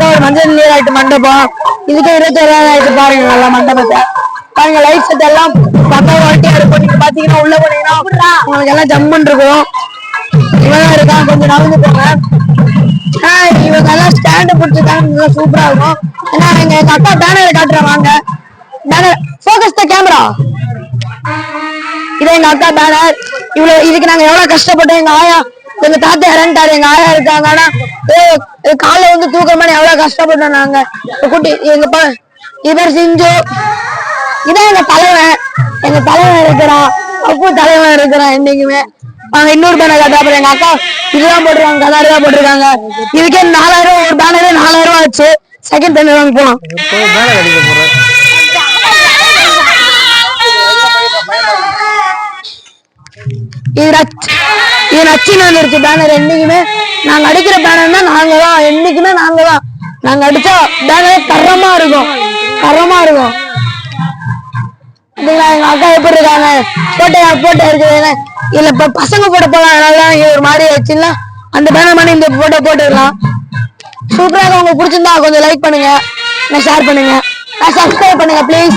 அக்கா ஒரு மஞ்சள் நீர் ஆயிட்டு மண்டபம். இதுக்கு இருபத்தி ஆயிட்டு பாருங்க நல்லா மண்டபத்தை. பாருங்க லைட் செட் எல்லாம் பக்கா குவாலிட்டியா இருக்கும். நீங்க பாத்தீங்கன்னா உள்ள போனீங்கன்னா உங்களுக்கு எல்லாம் ஜம்முன்னு இருக்கும். இவன் இருக்கான் கொஞ்சம் நடந்து போங்க. ஆஹ் இவங்க எல்லாம் ஸ்டாண்ட் பிடிச்சிருக்காங்க நல்லா சூப்பரா இருக்கும். ஏன்னா எங்க அக்கா பேனர் காட்டுறேன் வாங்க. பேனர் ஃபோக்கஸ் த கேமரா இது எங்க அக்கா பேனர் இவ்வளவு இதுக்கு நாங்க எவ்வளவு கஷ்டப்பட்டோம் எங்க ஆயா? எங்க தாத்தா இறந்துட்டாரு எங்க ஆயா இருக்காங்க. ஆனா ஏ- காலை வந்து தூக்கமான மாதிரி எவ்வளவு கஷ்டப்பட்டோம் நாங்க. குட்டி எங்க இவர் இது சிஞ்சு இதான் எங்க தலைவன். எங்க தலைவன் இருக்கிறான் அப்பு தலைவன் இருக்கிறான் என்னைக்குமே. அவங்க இன்னொரு பேனர் கதை அப்புறம் எங்க அக்கா இதுதான் போட்டிருக்காங்க கதாரி தான் போட்டிருக்காங்க. இதுக்கே நாலாயிரம் ஒரு பேனரே நாலாயிரம் ரூபாய் ஆச்சு. செகண்ட் பேனர் வாங்க போலாம். இது என் இது நச்சுன்னு இருக்கு பேனர் என்னைக்குமே நாங்க அடிக்கிற பேனர்னா நாங்க தான் என்னைக்குமே நாங்க தான் நாங்க அடிச்சா பேனர் தரமா இருக்கும் தரமா இருக்கும். இதுங்களா எங்க அக்கா எப்படி இருக்காங்க? போட்டோ போட்டோ இருக்குது இல்ல இப்ப பசங்க போட போலாம் அதனால இங்க ஒரு மாதிரி ஆச்சுன்னா அந்த பேனர் பண்ணி இந்த போட்டோ போட்டுக்கலாம். சூப்பராக உங்களுக்கு பிடிச்சிருந்தா கொஞ்சம் லைக் பண்ணுங்க. ஷேர் பண்ணுங்க. சப்ஸ்கிரைப் பண்ணுங்க ப்ளீஸ்